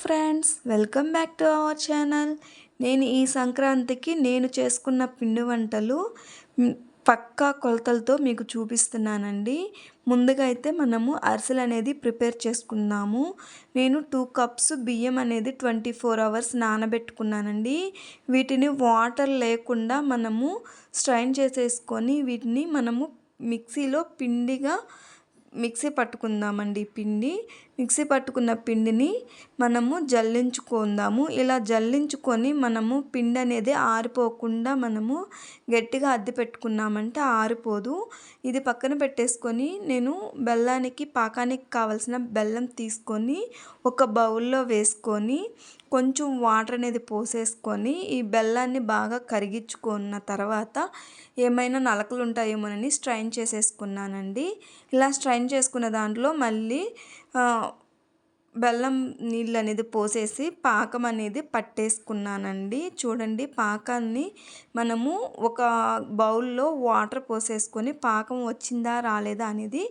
Friends welcome back to our channel. నేను ఈ సంక్రాంతికి నేను చేసుకున్న పిండి వంటలు పక్కా కొలతలతో మీకు చూపిస్తున్నానండి. ముందుగా అయితే మనము అరిసెలు అనేది ప్రిపేర్ చేసుకుందాము. నేను టూ కప్స్ బియ్యం అనేది ట్వంటీ ఫోర్ అవర్స్ నానబెట్టుకున్నానండి. వీటిని వాటర్ లేకుండా మనము స్ట్రైన్ చేసేసుకొని వీటిని మనము మిక్సీలో పిండిగా మిక్సీ పట్టుకుందామండి పిండి. మిక్సీ పట్టుకున్న పిండిని మనము జల్లించుకుందాము. ఇలా జల్లించుకొని మనము పిండి అనేది ఆరిపోకుండా మనము గట్టిగా అద్దె పెట్టుకున్నామంటే ఆరిపోదు. ఇది పక్కన పెట్టేసుకొని నేను బెల్లానికి పాకానికి కావాల్సిన బెల్లం తీసుకొని ఒక బౌల్లో వేసుకొని కొంచెం వాటర్ అనేది పోసేసుకొని ఈ బెల్లాన్ని బాగా కరిగించుకున్న తర్వాత ఏమైనా నలకలు ఉంటాయేమోనని స్ట్రైన్ చేసేసుకున్నానండి. ఇలా స్ట్రైన్ చేసుకున్న దాంట్లో మళ్ళీ బెల్లం నీళ్ళు అనేది పోసేసి పాకం అనేది పట్టేసుకున్నానండి. చూడండి పాకాన్ని మనము ఒక బౌల్లో వాటర్ పోసేసుకొని పాకం వచ్చిందా రాలేదా అనేది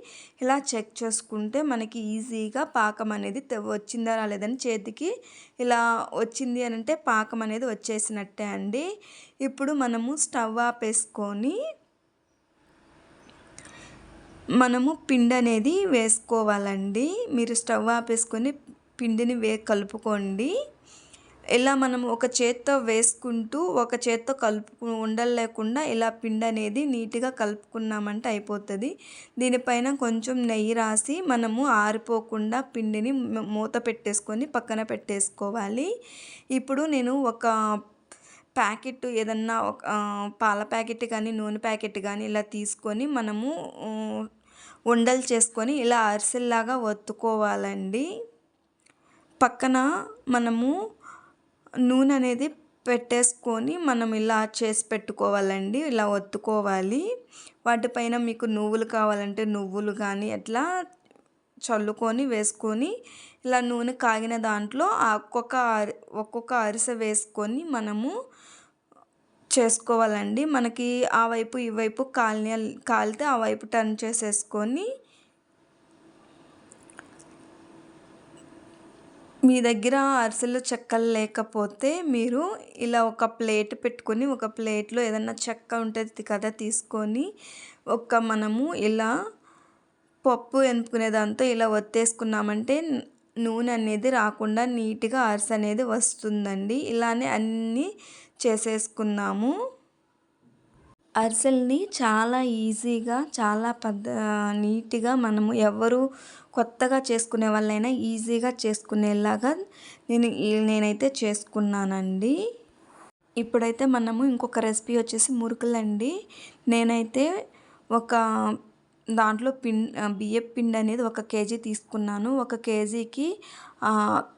ఇలా చెక్ చేసుకుంటే మనకి ఈజీగా పాకం అనేది వచ్చిందా రాలేదని చేతికి ఇలా వచ్చింది అని అంటే పాకం అనేది వచ్చేసినట్టే అండి. ఇప్పుడు మనము స్టవ్ ఆపేసుకొని మనము పిండి అనేది వేసుకోవాలండి. మీరు స్టవ్ ఆపేసుకొని పిండిని వే కలుపుకోండి. ఇలా మనం ఒక చేత్తో వేసుకుంటూ ఒక చేత్తో కలుపు ఉండలు లేకుండా ఇలా పిండి అనేది నీట్గా కలుపుకున్నామంటే అయిపోతుంది. దీనిపైన కొంచెం నెయ్యి రాసి మనము ఆరిపోకుండా పిండిని మూత పెట్టేసుకొని పక్కన పెట్టేసుకోవాలి. ఇప్పుడు నేను ఒక ప్యాకెట్ ఏదన్నా ఒక పాల ప్యాకెట్ కానీ నూనె ప్యాకెట్ కానీ ఇలా తీసుకొని మనము ఉండలు చేసుకొని ఇలా అరిసెల్లాగా ఒత్తుకోవాలండి. పక్కన మనము నూనె అనేది పెట్టేసుకొని మనం ఇలా చేసి పెట్టుకోవాలండి. ఇలా ఒత్తుకోవాలి. వాటిపైన మీకు నువ్వులు కావాలంటే నువ్వులు కానీ అట్లా చల్లుకొని వేసుకొని ఇలా నూనె కాగిన దాంట్లో ఒక్కొక్క అరి- ఒక్కొక్క అరిసె వేసుకొని మనము చేసుకోవాలండి. మనకి ఆ వైపు ఈ వైపు కాలిన కాలితే ఆ వైపు టర్న్ చేసేసుకొని మీ దగ్గర అరిసెలు చెక్కలు లేకపోతే మీరు ఇలా ఒక ప్లేట్ పెట్టుకొని ఒక ప్లేట్లో ఏదన్నా చెక్క ఉంటుంది కదా తీసుకొని ఒక మనము ఇలా పప్పు ఎనుపుకునే దాంతో ఇలా ఒత్తేసుకున్నామంటే నూనె అనేది రాకుండా నీట్గా అరిసె అనేది వస్తుందండి. ఇలానే అన్నీ చేసేసుకున్నాము. అరిసెల్ని చాలా ఈజీగా చాలా పెద్ద నీట్గా మనము ఎవరు కొత్తగా చేసుకునే వాళ్ళైనా ఈజీగా చేసుకునేలాగా నేను నేనైతే చేసుకున్నానండి. ఇప్పుడైతే మనము ఇంకొక రెసిపీ వచ్చేసి మురుకులండి. నేనైతే ఒక దాంట్లో పిం బియ్యం పిండి అనేది ఒక కేజీ తీసుకున్నాను. ఒక కేజీకి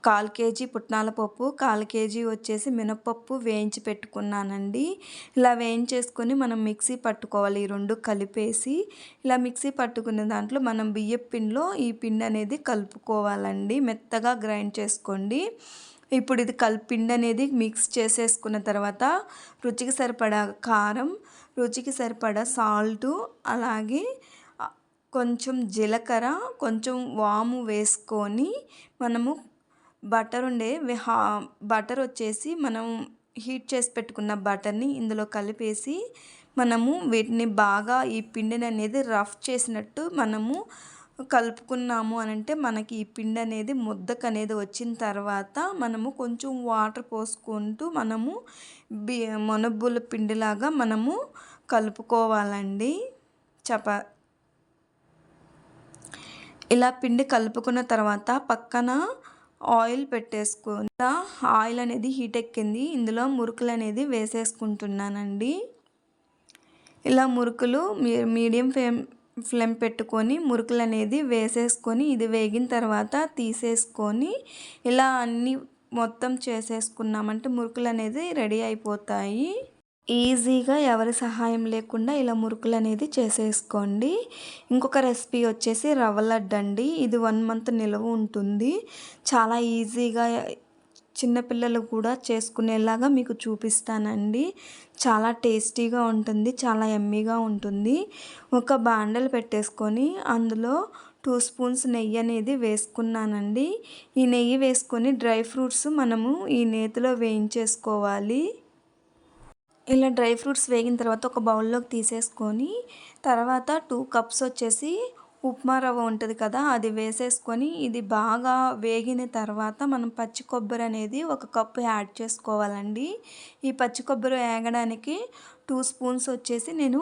కాల్ కేజీ పుట్నాల పప్పు కాల్ కేజీ వచ్చేసి మినపప్పు వేయించి పెట్టుకున్నానండి. ఇలా వేయించేసుకొని మనం మిక్సీ పట్టుకోవాలి ఈ రెండు కలిపేసి. ఇలా మిక్సీ పట్టుకునే దాంట్లో మనం బియ్యం పిండిలో ఈ పిండి అనేది కలుపుకోవాలండి. మెత్తగా గ్రైండ్ చేసుకోండి. ఇప్పుడు ఇది కల్ పిండి అనేది మిక్స్ చేసేసుకున్న తర్వాత రుచికి సరిపడా కారం రుచికి సరిపడా సాల్టు అలాగే కొంచెం జీలకర్ర కొంచెం వాము వేసుకొని మనము బటర్ ఉండే హా- బటర్ వచ్చేసి మనం హీట్ చేసి పెట్టుకున్న బటర్ని ఇందులో కలిపేసి మనము వీటిని బాగా ఈ పిండిని అనేది రఫ్ చేసినట్టు మనము కలుపుకున్నాము అని అంటే మనకి ఈ పిండి అనేది ముద్దకు అనేది వచ్చిన తర్వాత మనము కొంచెం వాటర్ పోసుకుంటూ మనము బి మొనబ్బుల పిండిలాగా మనము కలుపుకోవాలండి. చపా ఇలా పిండి కలుపుకున్న తర్వాత పక్కన ఆయిల్ పెట్టేసుకొని ఆయిల్ అనేది హీట్ ఎక్కింది. ఇందులో మురుకులు అనేది వేసేసుకుంటున్నానండి. ఇలా మురుకులు మీ మీడియం ఫ్లేమ్ ఫ్లేమ్ పెట్టుకొని మురుకులు అనేది వేసేసుకొని ఇది వేగిన తర్వాత తీసేసుకొని ఇలా అన్నీ మొత్తం చేసేసుకున్నామంటే మురుకులు అనేది రెడీ అయిపోతాయి. ఈజీగా ఎవరి సహాయం లేకుండా ఇలా మురుకులు అనేది చేసేసుకోండి. ఇంకొక రెసిపీ వచ్చేసి రవ్వ లడ్డు అండి ఇది వన్ మంత్ నిల్వ ఉంటుంది. చాలా ఈజీగా చిన్నపిల్లలు కూడా చేసుకునేలాగా మీకు చూపిస్తానండి. చాలా టేస్టీగా ఉంటుంది. చాలా ఎమ్మీగా ఉంటుంది. ఒక బాండలు పెట్టేసుకొని అందులో టూ స్పూన్స్ నెయ్యి అనేది వేసుకున్నానండి. ఈ నెయ్యి వేసుకొని డ్రై ఫ్రూట్స్ మనము ఈ నేతిలో వేయించేసుకోవాలి. ఇలా డ్రై ఫ్రూట్స్ వేగిన తర్వాత ఒక బౌల్లోకి తీసేసుకొని తర్వాత టూ కప్స్ వచ్చేసి ఉప్మా రవ్వ ఉంటుంది కదా అది వేసేసుకొని ఇది బాగా వేగిన తర్వాత మనం పచ్చి కొబ్బరి అనేది ఒక కప్పు యాడ్ చేసుకోవాలండి. ఈ పచ్చి కొబ్బరి వేగడానికి టూ స్పూన్స్ వచ్చేసి నేను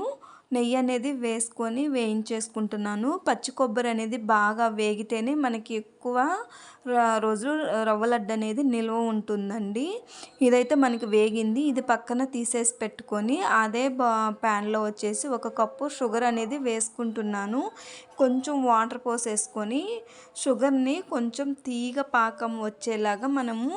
నెయ్యి అనేది వేసుకొని వేయించేసుకుంటున్నాను. పచ్చి కొబ్బరి అనేది బాగా వేగితేనే మనకి ఎక్కువ రోజులు రవ్వ లడ్డు అనేది నిల్వ ఉంటుందండి. ఇదైతే మనకి వేగింది. ఇది పక్కన తీసేసి పెట్టుకొని అదే బా ప్యాన్లో వచ్చేసి ఒక కప్పు షుగర్ అనేది వేసుకుంటున్నాను. కొంచెం వాటర్ పోసేసుకొని షుగర్ని కొంచెం తీగ పాకం వచ్చేలాగా మనము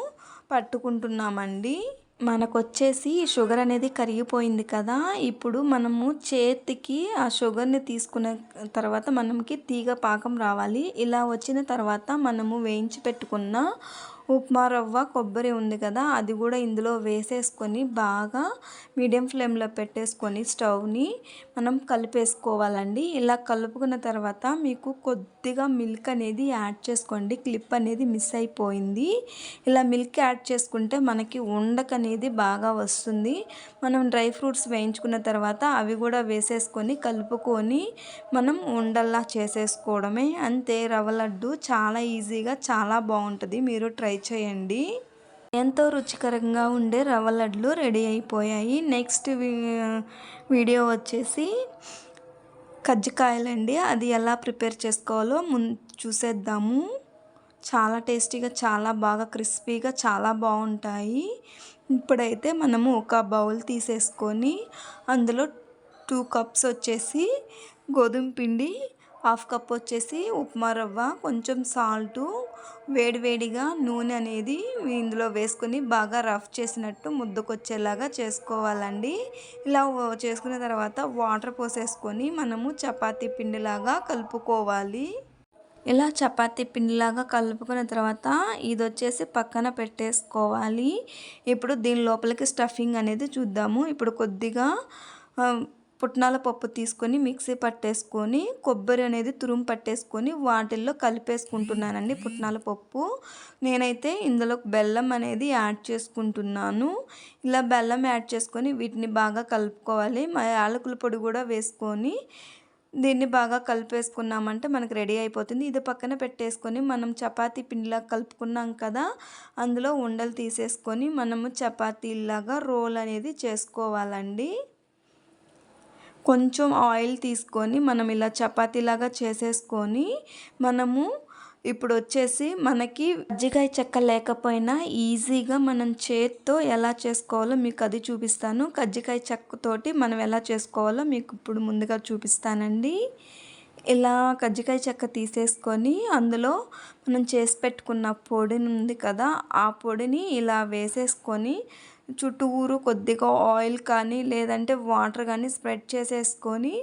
పట్టుకుంటున్నామండి. మనకొచ్చేసి షుగర్ అనేది కరిగిపోయింది కదా ఇప్పుడు మనము చేతికి ఆ షుగర్ని తీసుకున్న తర్వాత మనకి తీగ పాకం రావాలి. ఇలా వచ్చిన తర్వాత మనము వేయించి పెట్టుకున్న ఉప్మా రవ్వ కొబ్బరి ఉంది కదా అది కూడా ఇందులో వేసేసుకొని బాగా మీడియం ఫ్లేమ్లో పెట్టేసుకొని స్టవ్ని మనం కలిపేసుకోవాలండి. ఇలా కలుపుకున్న తర్వాత మీకు కొద్దిగా మిల్క్ అనేది యాడ్ చేసుకోండి. క్లిప్ అనేది మిస్ అయిపోయింది. ఇలా మిల్క్ యాడ్ చేసుకుంటే మనకి ఉండక అనేది బాగా వస్తుంది. మనం డ్రై ఫ్రూట్స్ వేయించుకున్న తర్వాత అవి కూడా వేసేసుకొని కలుపుకొని మనం ఉండల్లా చేసేసుకోవడమే. అంతే రవ్వ లడ్డు చాలా ఈజీగా చాలా బాగుంటుంది. మీరు ట్రై చేయండి. ఎంతో రుచికరంగా ఉండే రవ్వ లడ్లు రెడీ అయిపోయాయి. నెక్స్ట్ వీడియో వచ్చేసి కజ్జికాయలండి. అది ఎలా ప్రిపేర్ చేసుకోవాలో ముందు చూసేద్దాము. చాలా టేస్టీగా చాలా బాగా క్రిస్పీగా చాలా బాగుంటాయి. ఇప్పుడైతే మనము ఒక బౌల్ తీసేసుకొని అందులో టూ కప్స్ వచ్చేసి గోధుమ పిండి హాఫ్ కప్ వచ్చేసి ఉప్మా రవ్వ కొంచెం సాల్టు వేడివేడిగా నూనె అనేది ఇందులో వేసుకొని బాగా రఫ్ చేసినట్టు ముద్దకొచ్చేలాగా చేసుకోవాలండి. ఇలా చేసుకున్న తర్వాత వాటర్ పోసేసుకొని మనము చపాతీ పిండిలాగా కలుపుకోవాలి. ఇలా చపాతీ పిండిలాగా కలుపుకున్న తర్వాత ఇది వచ్చేసి పక్కన పెట్టేసుకోవాలి. ఇప్పుడు దీని లోపలికి స్టఫింగ్ అనేది చూద్దాము. ఇప్పుడు కొద్దిగా పుట్నాల పప్పు తీసుకొని మిక్సీ పట్టేసుకొని కొబ్బరి అనేది తురుము పట్టేసుకొని వాటిల్లో కలిపేసుకుంటున్నానండి పుట్నాల పప్పు. నేనైతే ఇందులో బెల్లం అనేది యాడ్ చేసుకుంటున్నాను. ఇలా బెల్లం యాడ్ చేసుకొని వీటిని బాగా కలుపుకోవాలి. యాలకుల పొడి కూడా వేసుకొని దీన్ని బాగా కలిపేసుకున్నామంటే మనకు రెడీ అయిపోతుంది. ఇది పక్కన పెట్టేసుకొని మనం చపాతీ పిండిలా కలుపుకున్నాం కదా అందులో ఉండలు తీసేసుకొని మనము చపాతీలాగా రోల్ అనేది చేసుకోవాలండి. కొంచెం ఆయిల్ తీసుకొని మనం ఇలా చపాతీలాగా చేసేసుకొని మనము ఇప్పుడు వచ్చేసి మనకి కజ్జికాయ చెక్క లేకపోయినా ఈజీగా మనం చేత్తో ఎలా చేసుకోవాలో మీకు అది చూపిస్తాను. కజ్జికాయ చెక్కతోటి మనం ఎలా చేసుకోవాలో మీకు ఇప్పుడు ముందుగా చూపిస్తానండి. ఇలా కజ్జికాయ చెక్క తీసేసుకొని అందులో మనం చేసి పెట్టుకున్న పొడిని ఉంది కదా ఆ పొడిని ఇలా వేసేసుకొని చుట్టూరు కొద్దిగా ఆయిల్ కానీ లేదంటే వాటర్ కానీ స్ప్రెడ్ చేసేసుకొని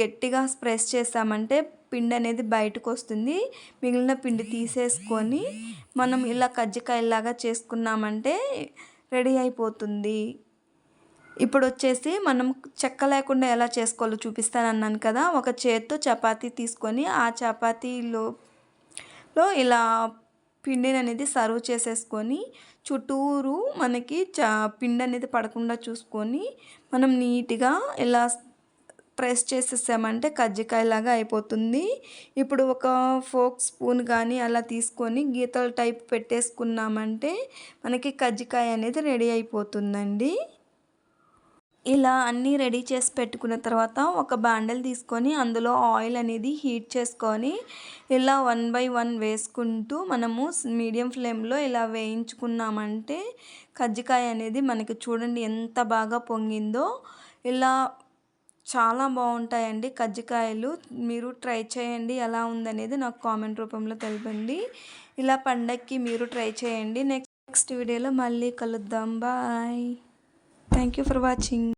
గట్టిగా ప్రెస్ చేసామంటే పిండి అనేది బయటకు వస్తుంది మిగిలిన పిండి తీసేసుకొని మనం ఇలా కజ్జికాయలాగా చేసుకున్నామంటే రెడీ అయిపోతుంది. ఇప్పుడు వచ్చేసి మనం చెక్క లేకుండా ఎలా చేసుకోవాలో చూపిస్తాను అన్నాను కదా. ఒక చేత్తో చపాతీ తీసుకొని ఆ చపాతీలో ఇలా పిండిని అనేది సర్వ్ చేసేసుకొని చుట్టూరు మనకి చ పిండి అనేది పడకుండా చూసుకొని మనం నీట్గా ఇలా ప్రెస్ చేసేసామంటే కజ్జికాయలాగా అయిపోతుంది. ఇప్పుడు ఒక ఫోక్ స్పూన్ కానీ అలా తీసుకొని గీతల టైప్ పెట్టేసుకున్నామంటే మనకి కజ్జికాయ అనేది రెడీ అయిపోతుందండి. ఇలా అన్నీ రెడీ చేసి పెట్టుకున్న తర్వాత ఒక బాండల్ తీసుకొని అందులో ఆయిల్ అనేది హీట్ చేసుకొని ఇలా వన్ బై వన్ వేసుకుంటూ మనము మీడియం ఫ్లేమ్లో ఇలా వేయించుకున్నామంటే కజ్జికాయ అనేది మనకి చూడండి ఎంత బాగా పొంగిందో. ఇలా చాలా బాగుంటాయండి కజ్జికాయలు. మీరు ట్రై చేయండి ఎలా ఉందనేది నాకు కామెంట్ రూపంలో తెలపండి. ఇలా పండక్కి మీరు ట్రై చేయండి. నెక్స్ట్ నెక్స్ట్ వీడియోలో మళ్ళీ కలుద్దాం. Bye. Thank you for watching.